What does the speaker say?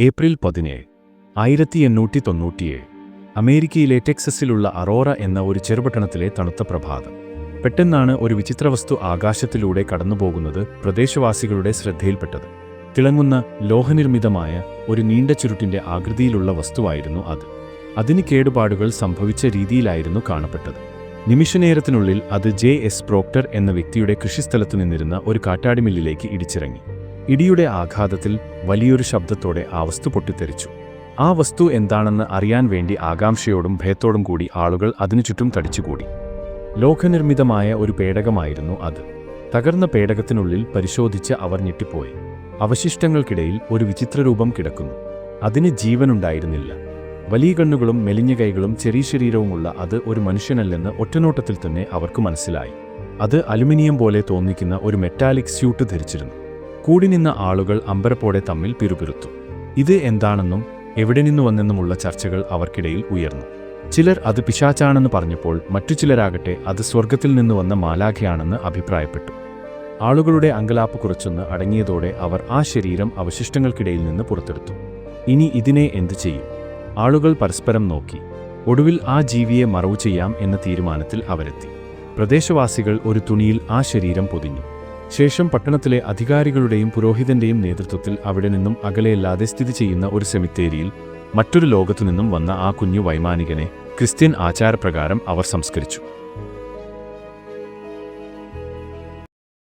April പതിനേഴ് ആയിരത്തി എണ്ണൂറ്റി തൊണ്ണൂറ്റിയേഴ് അമേരിക്കയിലെ ടെക്സസിലുള്ള അറോറ എന്ന ഒരു ചെറുപട്ടണത്തിലെ തണുത്ത പ്രഭാതം. പെട്ടെന്നാണ് ഒരു വിചിത്ര വസ്തു ആകാശത്തിലൂടെ കടന്നുപോകുന്നത് പ്രദേശവാസികളുടെ ശ്രദ്ധയിൽപ്പെട്ടത്. തിളങ്ങുന്ന ലോഹനിർമ്മിതമായ ഒരു നീണ്ട ചുരുട്ടിന്റെ ആകൃതിയിലുള്ള വസ്തുവായിരുന്നു അത്. അതിന് കേടുപാടുകൾ സംഭവിച്ച രീതിയിലായിരുന്നു കാണപ്പെട്ടത്. നിമിഷനേരത്തിനുള്ളിൽ അത് ജെ. എസ്. പ്രോക്ടർ എന്ന വ്യക്തിയുടെ കൃഷിസ്ഥലത്തു നിന്നിരുന്ന ഒരു കാറ്റാടിമില്ലിലേക്ക് ഇടിച്ചിറങ്ങി. ഇടിയുടെ ആഘാതത്തിൽ വലിയൊരു ശബ്ദത്തോടെ ആ വസ്തു പൊട്ടിത്തെറിച്ചു. ആ വസ്തു എന്താണെന്ന് അറിയാൻ വേണ്ടി ആകാംക്ഷയോടും ഭയത്തോടും കൂടി ആളുകൾ അതിനു ചുറ്റും തടിച്ചുകൂടി. ലോകനിർമ്മിതമായ ഒരു പേടകമായിരുന്നു അത്. തകർന്ന പേടകത്തിനുള്ളിൽ പരിശോധിച്ച് അവർ ഞെട്ടിപ്പോയി. അവശിഷ്ടങ്ങൾക്കിടയിൽ ഒരു വിചിത്രരൂപം കിടക്കുന്നു. അതിന് ജീവനുണ്ടായിരുന്നില്ല. വലിയ കണ്ണുകളും മെലിഞ്ഞ കൈകളും ചെറിയ ശരീരവുമുള്ള അത് ഒരു മനുഷ്യനല്ലെന്ന് ഒറ്റനോട്ടത്തിൽ തന്നെ അവർക്ക് മനസ്സിലായി. അത് അലുമിനിയം പോലെ തോന്നിക്കുന്ന ഒരു മെറ്റാലിക് സ്യൂട്ട് ധരിച്ചിരുന്നു. കൂടി നിന്ന ആളുകൾ അമ്പരപ്പോടെ തമ്മിൽ പിറുപിറുത്തു. ഇത് എന്താണെന്നും എവിടെ നിന്നു വന്നെന്നുമുള്ള ചർച്ചകൾ അവർക്കിടയിൽ ഉയർന്നു. ചിലർ അത് പിശാച്ചാണെന്ന് പറഞ്ഞപ്പോൾ മറ്റു ചിലരാകട്ടെ അത് സ്വർഗത്തിൽ നിന്ന് വന്ന മാലാഖയാണെന്ന് അഭിപ്രായപ്പെട്ടു. ആളുകളുടെ അങ്കലാപ്പ് കുറച്ചൊന്ന് അടങ്ങിയതോടെ അവർ ആ ശരീരം അവശിഷ്ടങ്ങൾക്കിടയിൽ നിന്ന് പുറത്തെടുത്തു. ഇനി ഇതിനെ എന്തു ചെയ്യും? ആളുകൾ പരസ്പരം നോക്കി. ഒടുവിൽ ആ ജീവിയെ മറവു ചെയ്യാം എന്ന തീരുമാനത്തിൽ അവരെത്തി. പ്രദേശവാസികൾ ഒരു തുണിയിൽ ആ ശരീരം പൊതിഞ്ഞു. ശേഷം പട്ടണത്തിലെ അധികാരികളുടെയും പുരോഹിതന്റെയും നേതൃത്വത്തിൽ അവിടെ നിന്നും അകലെയല്ലാതെ സ്ഥിതി ചെയ്യുന്ന ഒരു സെമിത്തേരിയിൽ മറ്റൊരു ലോകത്തു നിന്നും വന്ന ആ കുഞ്ഞു വൈമാനികനെ ക്രിസ്ത്യൻ ആചാരപ്രകാരം അവർ സംസ്കരിച്ചു.